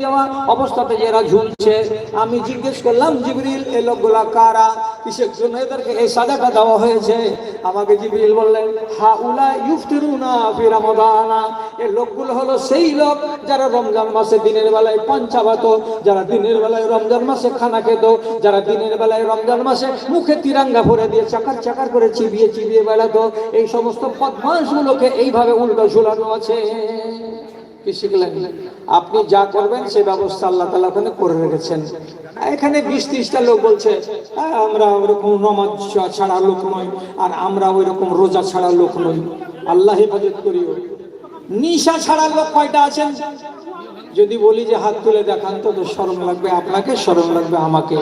দেওয়া অবস্থাতে যারা ঝুলছে, আমি জিজ্ঞেস করলাম, জিবরিল, এ লোকগুলা কারা? কিসের জন্য এদেরকে এই সাজাটা দেওয়া হয়েছে? আমাকে জিবরিল বললেন হা উলা ইউফতিরুনা ফি এই লোকগুলো হলো সেই লোক যারা রমজান মাসে দিনের বেলায় পঞ্চাবাত যারা দিনের বেলায় রমজান মাসে খানা খেত, যারা দিনের বেলায় রমজান মাসে মুখে তিরাঙ্গা ভরে দিয়ে চাকার চাকার করে চিবিয়ে চিবিয়ে বেড়াতো। এই সমস্ত বদমাশগুলোকে এইভাবে উল্টো ঝুলানো আছে। আপনি যা করবেন সে ব্যবস্থা আল্লাহ তালা ওখানে করে রেখেছেন। এখানে বিশ ত্রিশটা লোক বলছে "হ্যাঁ, আমরা ওরকম নমাজ ছাড়া লোক নই আর আমরা ওই রকম রোজা ছাড়া লোক নই। আল্লাহ হেফাজত করিও। নিশা ছাড়া লোক কয়টা আছেন? যদি বলি যে হাত তুলে দেখান তো শরম লাগবে আপনাকে শরম লাগবে আমাকে।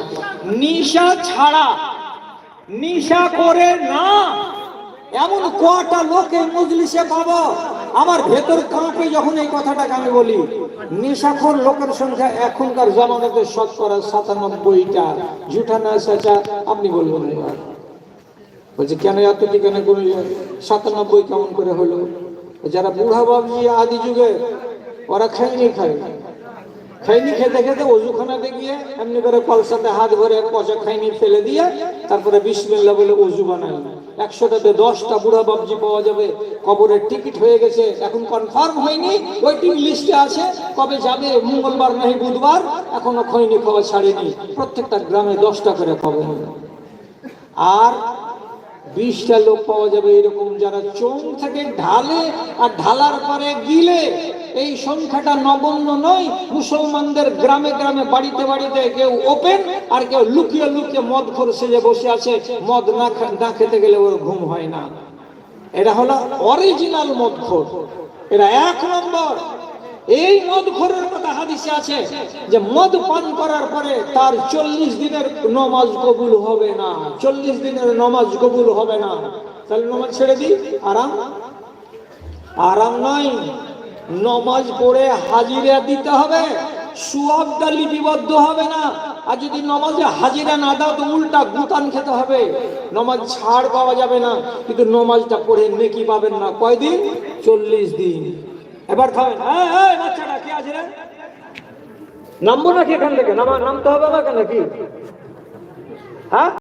নিশা ছাড়া নিশা করে না। এমন কটা লোকে মজলিসে পাবো? আমার ভেতর কাঁপে যখন এই কথাটাকে আমি বলি, নেশাখোর লোকের সংখ্যা এখনকার জমানাতে শতকরা সাতানব্বইটা, জুঠা না সাচা আপনি বলবেন এবার বলছে, কেন এত কেন কোনো সাতানব্বই কেমন করে হলো? যারা বুড়া বাবজি আদি যুগে, ওরা খাইনি খায়। খাইনি খেতে খেতে অজুখানাতে গিয়ে এমনি করে কলসাতে হাত ভরে পচা খাইনি ফেলে দিয়ে তারপরে বিসমিল্লা বলে অজু বানায়। একশোটাতে দশটা বুড়া বাবজি পাওয়া যাবে। কবরের টিকিট হয়ে গেছে, এখন কনফার্ম হয়নি। ওয়েটিং লিস্টে আছে, কবে যাবে, মঙ্গলবার নাহি বুধবার, এখনও খৈনি খবর ছাড়েনি। প্রত্যেকটা গ্রামে দশটা করে খবর আর বিশটা লোক পাওয়া যাবে এরকম যারা চোখ থেকে ঢালে আর ঢালার পরে গিলে। এই সংখ্যাটা নগণ্য নয়। মুসলমানদের গ্রামে গ্রামে, বাড়িতে বাড়িতে কেউ ওপেন আর কেউ লুকিয়ে লুকিয়ে মদ খোর সেজে বসে আছে। মদ না না খেতে গেলে ওর ঘুম হয় না। এটা হলো অরিজিনাল মদখোর এরা এক নম্বর। এই মদখোরের কথা হাদিসে আছে যে মদ পান করার পরে তার চল্লিশ দিনের নমাজ কবুল হবে না। চল্লিশ দিনের নমাজ কবুল হবে না। তাহলে নমাজ ছেড়ে দিই? আরাম? আরাম নয় নমাজ পড়ে হাজিরা দিতে হবে। সুয়াবটা লিপিবদ্ধ হবে না। আর যদি নমাজে হাজিরা না দাও, তো উল্টা গুতান খেতে হবে। নমাজ ছাড় পাওয়া যাবে না। কিন্তু নমাজটা পড়ে নেকি পাবেন না। কয়দিন? চল্লিশ দিন। এবার খাবেন হ্যাঁ হ্যাঁ বাচ্চাটা কে আছে? রে নামবো নাকি এখান থেকে? নামা নামতে হবে আমাকে নাকি হ্যাঁ?